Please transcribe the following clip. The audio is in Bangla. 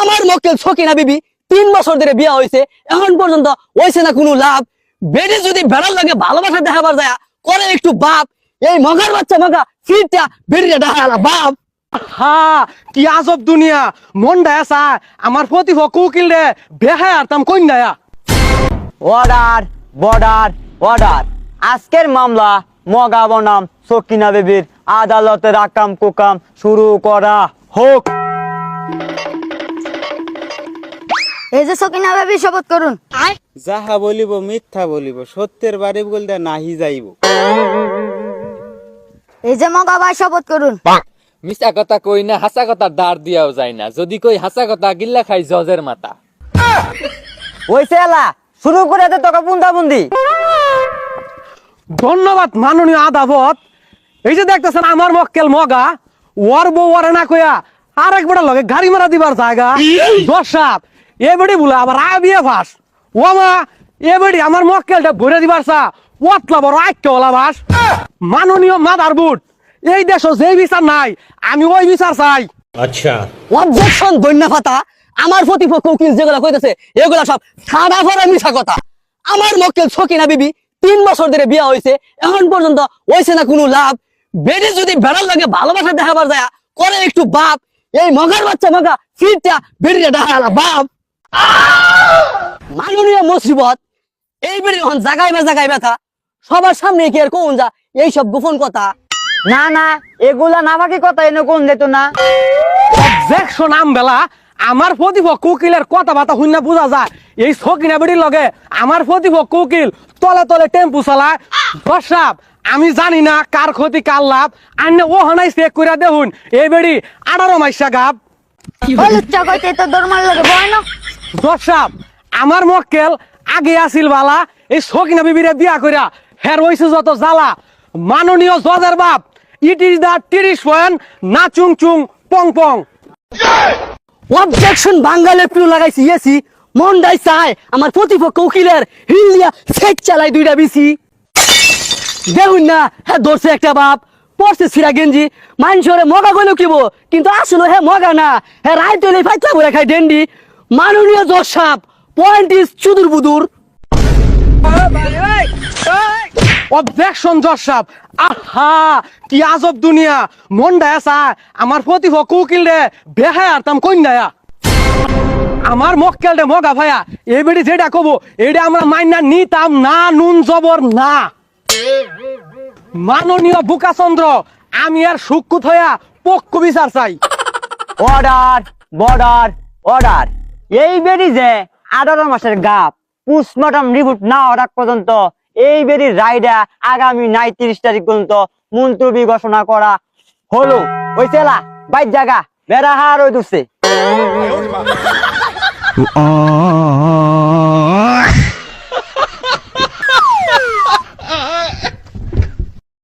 আমার মক্কেল সকিনা বিবি তিন বছর ধরে বিয়া হয়েছে এখন পর্যন্ত হয়েছে না কোনো লাভ। বেডে যদি বেড়ার লাগে ভালোবাসা দেখাবার যায় করে একটু বাপ। এই মগার বাচ্চা মগা ফিরটা বেরিয়ে দেখা বাপ। হা কি আজব দুনিয়া। মন ডায়াসা আমার প্রতিভা কুকিল রে বেহায় আরতাম কন্যা অর্ডার বর্ডার অর্ডার আজকের মামলা মগা বনাম সকিনা বেবির আদালতের আকাম কুকাম শুরু করা হোক। এই যে সকিনা ভাবি শপথ করুন। যাহা বলিব মিথ্যা বলিব সত্যের বাড়ি বলতে নাহি যাইব। এই যে মগা ভাই শপথ করুন। মিছা কথা কই না হাসা কথা দাঁড় দিয়াও যায় না। যদি কই হাসা কথা গিল্লা খাই জজের মাথা। ওই সেলা শুরু করে দে তোকে বুন্দা বুন্দি ধন্যবাদ মাননীয় আদালত এই যে দেখতেছেন আমার মক্কেল মগা ওর বউ ওরে না কইয়া আর একবার লগে গাড়ি মারা দিবার জায়গা। দশ সাপ। এ বেড়ি বলে আবার আয় বিয়ে ফাঁস ও মা এ বেড়ি আমার মক্কেলটা ভরে দিবার ওতলা বড় আইকে ওলা বাস মাননীয় মাদার বুট এই দেশ যেই বিচার নাই আমি ওই বিচার চাই। অবজেকশন দৈন্য ফাতা আমার প্রতিপক্ষ উকিল যেগুলা কইতেছে এগুলা সব সাদা ফরা মিশা কথা। আমার মক্কেল সকিনা বিবি তিন বছর ধরে বিয়া হয়েছে এখন পর্যন্ত হয়েছে না কোনো লাভ। বেডে যদি বেড়ার লাগে ভালোবাসা দেখাবার যায় করে একটু বাপ এই মগার বাচ্চা মগা ফিরটা বেরিয়ে দেখা বাপ। মাননীয় মুসিবত এই বেড়ি জাগাই বা জাগাই ব্যথা সবার সামনে কি আর কোন যা এইসব গোপন কথা? না না এগুলা না বাকি কথা এনে কোন না? অবজেকশন আম বেলা আমার প্রতিপক্ষ উকিলের কথা বাতা শুনে বোঝা যায় এই সকিনা বেড়ির লগে আমার প্রতিপক্ষ উকিল তলে তলে টেম্পু চালায়। আমি জানি না কার ক্ষতি কার লাভ। আন্য ও হনাই চেক করে দেখুন এই বেড়ি আঠারো মাইসা গাব। তো দরমার লাগে বয় না। আমার মক্কেল আগে আসিল বালা, এই সকিনা বিবিরে বিয়া কইরা হের হইছে যত জ্বালা। মাননীয় জজের বাপ ইট ইজ দা তিরিশ পয়েন্ট না চুং চুং, পং পং। অবজেকশন বাঙ্গালের পিউ লাগাইছি মন মন্ডাই চাই আমার প্রতিপক্ষ উকিলের হিলিয়া সেট চালাই দুইটা বিসি। দেখুন না হ্যাঁ ধরছে একটা বাপ, পড়ছে সিরা গেঞ্জি, মানুষরে মগা গেল কিব কিন্তু আসলে হ্যাঁ মগা না। হ্যাঁ রায় তৈরি ফাইতলা করে খাই ডেন্ডি। মাননীয় জজ পয়েন্ট ইজ চুদুর বুদুর অবজেকশন জসাব আহা কি আজব দুনিয়া। মন ডায়াসা আমার প্রতিপক্ষ উকিল রে বেহায় আরতাম কন্যা আমার মক্কেল রে মগা ভাইয়া এই বেড়ি যেটা কব এটা আমরা মাইনা নিতাম না নুন জবর না। মাননীয় বুকাচন্দ্র আমি আর সুক্ষুত হইয়া পক্ষ বিচার চাই। অর্ডার বর্ডার অর্ডার এই বেরি যে আঠারো মাসের গাপ পোস্টমর্টম রিপোর্ট না হওয়ার পর্যন্ত এই বেরি রায়টা আগামী নাই তিরিশ তারিখ পর্যন্ত মন্তব্য ঘোষণা করা হলো। ওই চেলা বাইর জায়গা বেড়া হার ওই দুসে।